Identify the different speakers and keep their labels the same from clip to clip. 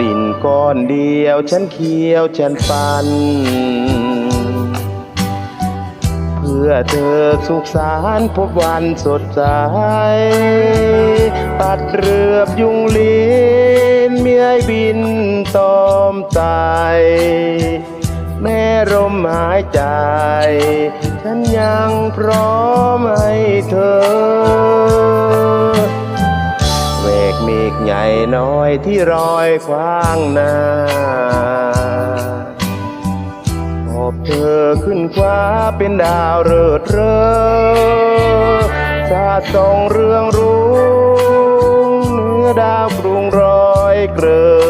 Speaker 1: ดินก้อนเดียว ฉันเคี้ยวฉันปัน เพื่อเธอสุขสารพบวันสดใสปัดเรือบยุงลินเมียบินตอมตายแม่ลมหายใจ ฉันยังพร้อมให้เธอ กใหญ่น้อยที่รอยขวางนาหอบเธอขึ้นฟ้าเป็นดาวเริดเรอสาดส่องเรื่องรุ้งเนื้อดาวกรุงรอยเกลอ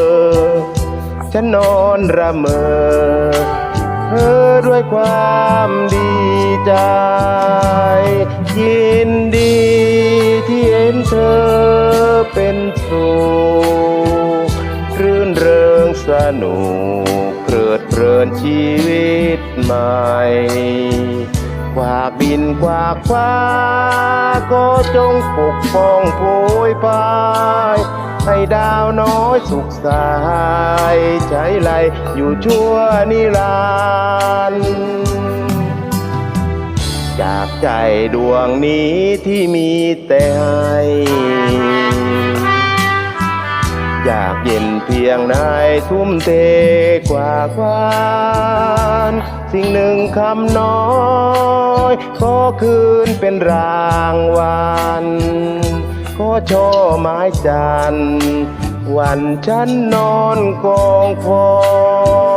Speaker 1: ฉันนอนระเมอเธอด้วยความดีใจ ยินดีที่เห็นเธอ เป็นสุขรื่นเริงสนุกเพลิดเพลินชีวิตใหม่กว่าบินกว่าฟ้า ก็จงปกป้องโพยพายให้ดาวน้อยสุขสายใจไหลอยู่ชั่วนิรันดร์จากใจดวงนี้ที่มีแต่ให้ อยากเย็นเพียงไหนทุ่มเทกว่าควานสิ่งหนึ่งคำน้อยขอคืนเป็นรางวัลขอช่อไม้จันทร์วันฉันนอนกองฟอง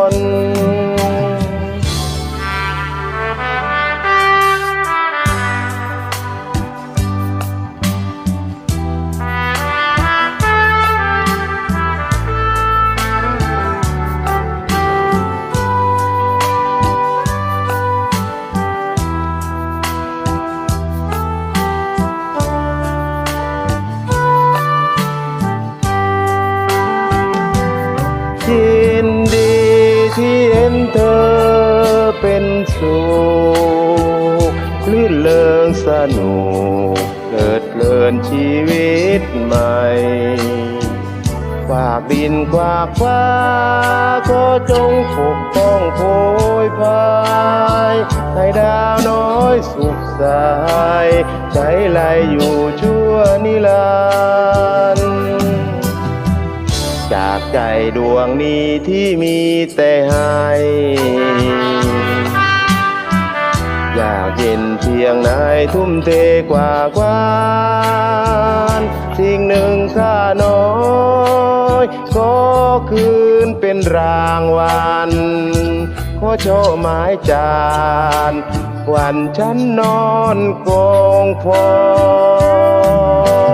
Speaker 1: นดีที่เห็นเธอเป็นสุขลื่นเลิงสนุกเกิดเลินชีวิตใหม่ฝากดินฝากฟ้า ก็จงปกป้องโพยพายให้ดาวน้อยสุขสายใจไหลอยู่ชั่วนิรันดร์ จากใจดวงนี้ที่มีแต่ให้อยากเย็นเพียงไหนทุ่มเทกว่าควานสิ่งหนึ่งข้าน้อยก็คืนเป็นรางวัลขอโชว์ไม้จานวันฉันนอนกองฟอน